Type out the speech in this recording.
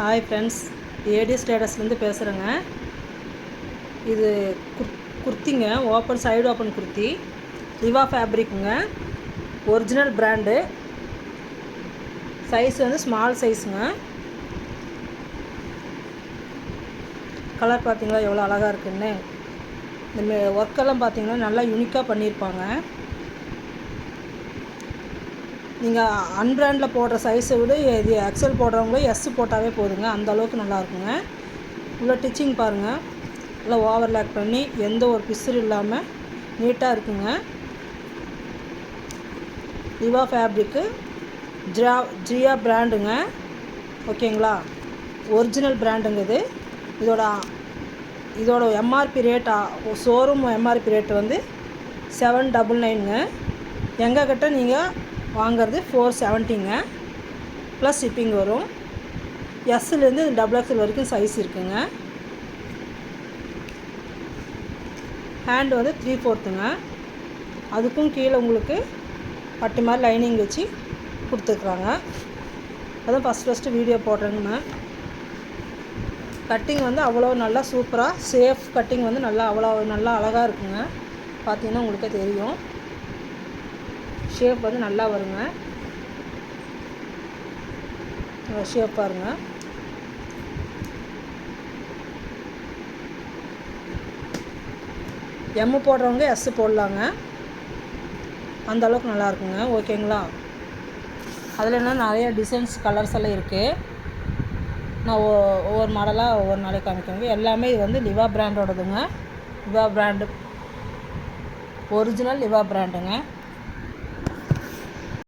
Hi friends ஏடி ஸ்டேட்டஸ்லேருந்து பேசுகிறேங்க இது குர் குர்த்திங்க. Open side open kurti. Liva ஃபேப்ரிக்குங்க original brand size வந்து ஸ்மால் சைஸுங்க கலர் பார்த்தீங்களா எவ்வளோ அழகாக இருக்குன்னு. இந்த ஒர்க்கெல்லாம் பார்த்தீங்கன்னா நல்லா யூனிக்காக பண்ணியிருப்பாங்க. நீங்கள் அன்பிராண்டில் போடுற சைஸை விட இது எக்ஸல் போடுறவங்களே எஸ் போட்டாவே போதுங்க. அந்த அளவுக்கு நல்லா இருக்குங்க. உள்ள டிச்சிங் பாருங்கள் நல்லா ஓவர்லேக் பண்ணி எந்த ஒரு பிசுறு இல்லாமல் நீட்டாக இருக்குங்க. லிவா ஃபேப்ரிக்கு ஜியா ஜியா பிராண்டுங்க ஓகேங்களா? ஒரிஜினல் பிராண்டுங்க இது. இதோட இதோட MRP rate showroom MRP rate வந்து செவன் டபுள் நைனுங்க எங்கள் கிட்ட நீங்கள் வாங்கிறது ஃபோர் செவன்ட்டிங்க ப்ளஸ் ஷிப்பிங் வரும். எஸ்லேருந்து டபுள் எக்ஸல் வரைக்கும் சைஸ் இருக்குங்க. ஹேண்டு வந்து த்ரீ ஃபோர்த்துங்க அதுக்கும் கீழே உங்களுக்கு பட்டு மாதிரி லைனிங் வச்சு கொடுத்துருக்குறாங்க. அதுவும் ஃபஸ்ட் ஃபஸ்ட்டு வீடியோ போடுறேங்கண்ணா கட்டிங் வந்து அவ்வளோ நல்லா சூப்பராக சேஃப் கட்டிங் வந்து நல்லா அவ்வளோ நல்லா அழகாக இருக்குங்க. பார்த்தீங்கன்னா உங்களுக்கே தெரியும். ஷேப் வந்து நல்லா வருங்க. ஷேப் பாருங்க. எம்மு போடுறவங்க எஸ் போடலாங்க. அந்த அளவுக்கு நல்லா இருக்குங்க. ஓகேங்களா? அதில் என்ன நிறைய டிசைன்ஸ் கலர்ஸ் எல்லாம் இருக்குது நான் ஒவ்வொரு மாடலாக ஒவ்வொரு நாளைக்கு காமிக்கோங்க எல்லாமே இது வந்து லிவா பிராண்டோடதுங்க லிவா பிராண்டு ஒரிஜினல் லிவா பிராண்டுங்க